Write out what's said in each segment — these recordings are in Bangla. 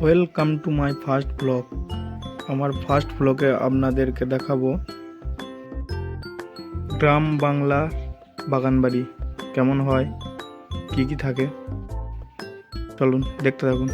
Welcome to my first blog আমার ফার্স্ট ব্লগে আপনাদেরকে দেখাবো গ্রাম বাংলা বাগানবাড়ি। কেমন হয়? কি কি থাকে? চলুন, দেখতে থাকুন।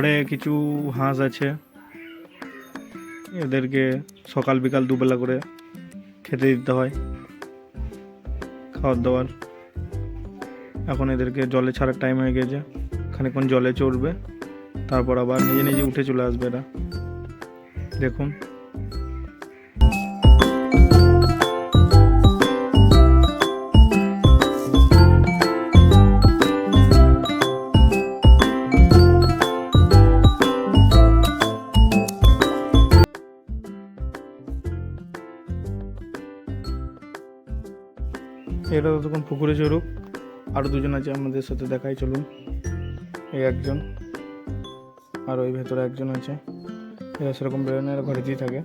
ঘরে কিছু হাঁস আছে। এদেরকে সকাল বিকাল দুবেলা করে খেতে দিতে হয়। খাওয়ার দাওয়ার এখন এদেরকে জলে ছাড়ার টাইম হয়ে গেছে। খানিকক্ষণ জলে চড়বে। তারপর আবার নিজে নিজে উঠে চলে আসবে এরা। দেখুন। এটা ততক্ষণ পুকুরে চড়ুক। আরও দুজন আছে আমাদের সাথে দেখাই, চলুন। এই একজন আর ওই ভেতরে একজন আছে। এরা সেরকম বেরোয় এরা ঘরেতেই থাকে।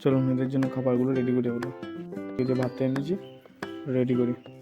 চলুন, এদের জন্য খাবারগুলো রেডি করে হলো যদি ভাতটা এনেছি রেডি করি।